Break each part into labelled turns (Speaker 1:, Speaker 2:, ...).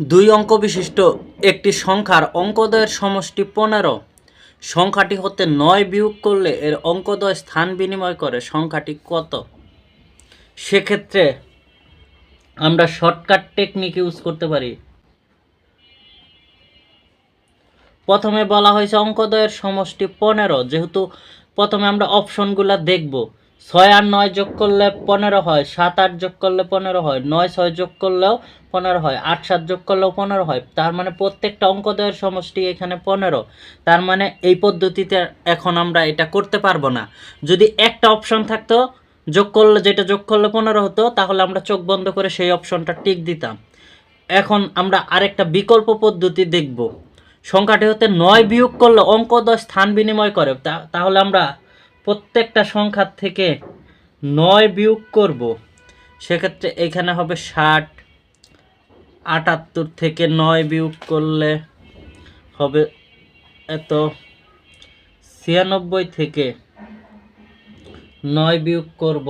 Speaker 1: দুই অঙ্ক বিশিষ্ট একটি সংখ্যার অঙ্কদ্বয়ের সমষ্টি পনেরো। সংখ্যাটি হতে নয় বিয়োগ করলে এর অঙ্কদ্বয় স্থান বিনিময় করে সংখ্যাটি কত? সেক্ষেত্রে আমরা শর্টকাট টেকনিক ইউজ করতে পারি। প্রথমে বলা হয়েছে অঙ্কদ্বয়ের সমষ্টি পনেরো, যেহেতু প্রথমে আমরা অপশনগুলো দেখব। ছয় আর নয় যোগ করলে পনেরো হয়, সাত আট যোগ করলে পনেরো হয়, নয় ছয় যোগ করলেও পনেরো হয়, আট সাত যোগ করলেও পনেরো হয়। তার মানে প্রত্যেকটা অঙ্কদ্বয়ের সমষ্টি এখানে পনেরো। তার মানে এই পদ্ধতিতে এখন আমরা এটা করতে পারব না। যদি একটা অপশন থাকতো, যোগ করলে যেটা যোগ করলে পনেরো হতো, তাহলে আমরা চোখ বন্ধ করে সেই অপশনটা টিক দিতাম। এখন আমরা আরেকটা বিকল্প পদ্ধতি দেখব। সংখ্যাটি হতে নয় বিয়োগ করলে অঙ্ক দশ স্থান বিনিময় করে। তাহলে আমরা প্রত্যেকটা সংখ্যার থেকে নয় বিয়োগ করব, সেক্ষেত্রে এখানে হবে ষাট। আটাত্তর থেকে নয় বিয়োগ করলে হবে এত। ছিয়ানব্বই থেকে নয় বিয়োগ করব,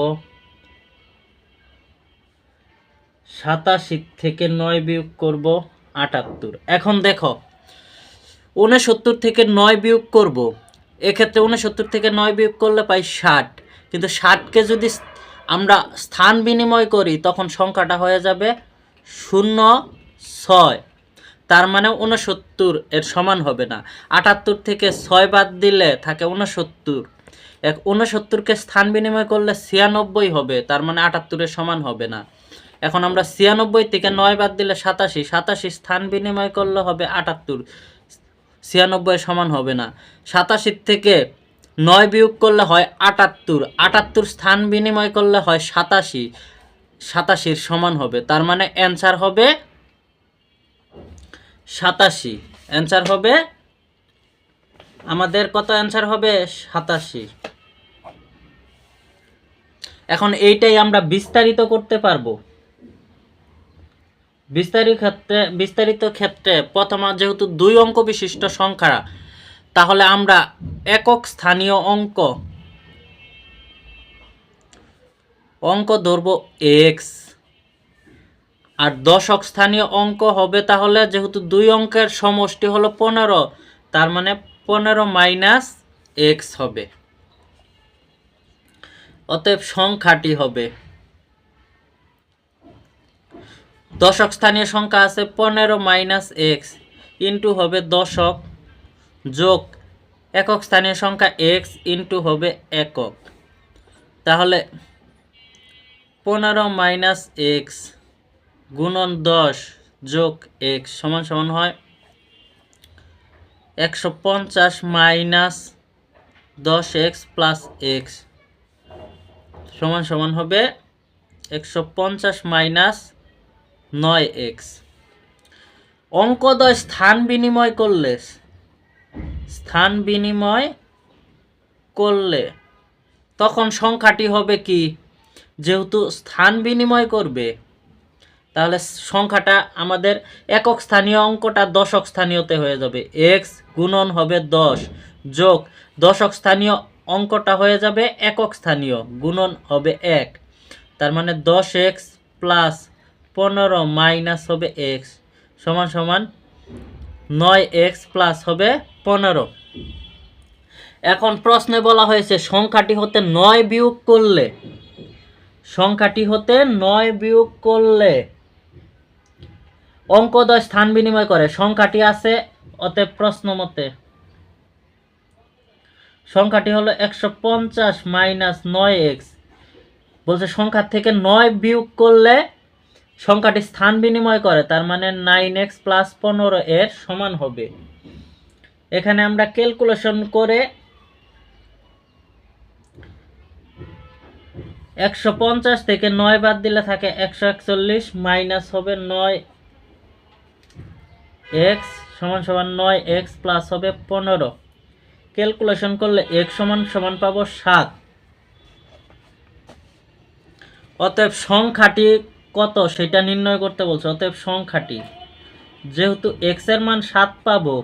Speaker 1: সাতাশি থেকে নয় বিয়োগ করব, আটাত্তর। এখন দেখো, উনসত্তর থেকে নয় বিয়োগ করব এক্ষেত্রে উনসত্তর থেকে নয় বিয়োগ করলে পাই ষাট। কিন্তু ষাটকে যদি আমরা স্থান বিনিময় করি, তখন সংখ্যাটা হয়ে যাবে শূন্য ছয়। তার মানে উনসত্তর এর সমান হবে না। আটাত্তর থেকে ছয় বাদ দিলে থাকে উনসত্তর এক উনসত্তরকে স্থান বিনিময় করলে ছিয়ানব্বই হবে, তার মানে আটাত্তরের সমান হবে না। এখন আমরা ছিয়ানব্বই থেকে নয় বাদ দিলে সাতাশি। সাতাশি স্থান বিনিময় করলে হবে আটাত্তর। ছিয়ানব্বই সমান হবে না। সাতাশির থেকে নয় বিয়োগ করলে হয় আটাত্তর। আটাত্তর স্থান বিনিময় করলে হয় সাতাশি। সাতাশির সমান হবে। তার মানে অ্যান্সার হবে সাতাশি। অ্যান্সার হবে আমাদের কত অ্যান্সার হবে? সাতাশি। এখন এইটাই আমরা বিস্তারিত করতে পারব। বিস্তারিত ক্ষেত্রে বিস্তারিত ক্ষেত্রে প্রথমে যেহেতু দুই অঙ্ক বিশিষ্ট সংখ্যা তাহলে আমরা একক স্থানীয় অঙ্ক অঙ্ক ধরব এক্স আর দশক স্থানীয় অঙ্ক হবে তাহলে যেহেতু দুই অঙ্কের সমষ্টি হলো পনেরো, তার মানে পনেরো মাইনাস এক্স হবে। অতএব সংখ্যাটি হবে দশক স্থানীয় সংখ্যা আছে পনেরো মাইনাস এক্স ইন্টু হবে দশক যোগ একক স্থানীয় সংখ্যা এক্স ইন্টু হবে একক। তাহলে পনেরো মাইনাস এক্স গুণন দশ যোগ এক্স সমান সমান হয় একশো পঞ্চাশ মাইনাস দশ এক্স প্লাস এক্স সমান সমান হবে একশো পঞ্চাশ মাইনাস নয় এক্স। অঙ্কদয় স্থান বিনিময় করলে, স্থান বিনিময় করলে তখন সংখ্যাটি হবে কি? যেহেতু স্থান বিনিময় করবে, তাহলে সংখ্যাটা আমাদের একক স্থানীয় অঙ্কটা দশক স্থানীয়তে হয়ে যাবে। এক্স গুণন হবে দশ যোগ দশক স্থানীয় অঙ্কটা হয়ে যাবে একক স্থানীয়, গুণন হবে এক। তার মানে দশ এক্স প্লাস পনেরো মাইনাস হবে এক্স সমান সমান নয় এক্স প্লাস হবে পনেরো। এখন প্রশ্নে বলা হয়েছে, সংখ্যাটি হতে নয় বিয়োগ করলে, সংখ্যাটি হতে নয় বিয়োগ করলে অঙ্কদয় স্থান বিনিময় করে। সংখ্যাটি আছে, অতএব প্রশ্ন মতে সংখ্যাটি হলো একশো পঞ্চাশ মাইনাস নয় এক্স। বলছে, সংখ্যা থেকে নয় বিয়োগ করলে সংখ্যাটি স্থান বিনিময় করে, তার মানে নাইন এক্স প্লাস পনেরো এর সমান হবে। এখানে আমরা ক্যালকুলেশন করে একশো পঞ্চাশ থেকে নয় বাদ দিলে থাকে একশো একচল্লিশ মাইনাস হবে নয় এক্স সমান সমান নয় এক্স প্লাস হবে পনেরো। ক্যালকুলেশন করলে এক্স সমান সমান পাবো সাত। অতএব সংখ্যাটি কত সেটা নির্ণয় করতে বলছে, অতএব সংখ্যাটি। যেহেতু এক্সের মান সাত পাবো,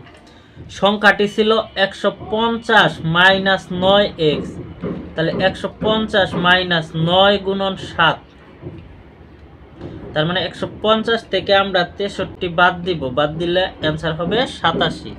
Speaker 1: সংখ্যাটি ছিল একশো পঞ্চাশ মাইনাস নয় এক্স তাহলে একশো পঞ্চাশ মাইনাস নয় গুণন সাত। তার মানে একশো পঞ্চাশ থেকে আমরা তেষট্টি বাদ দিব, বাদ দিলে অ্যান্সার হবে সাতাশি।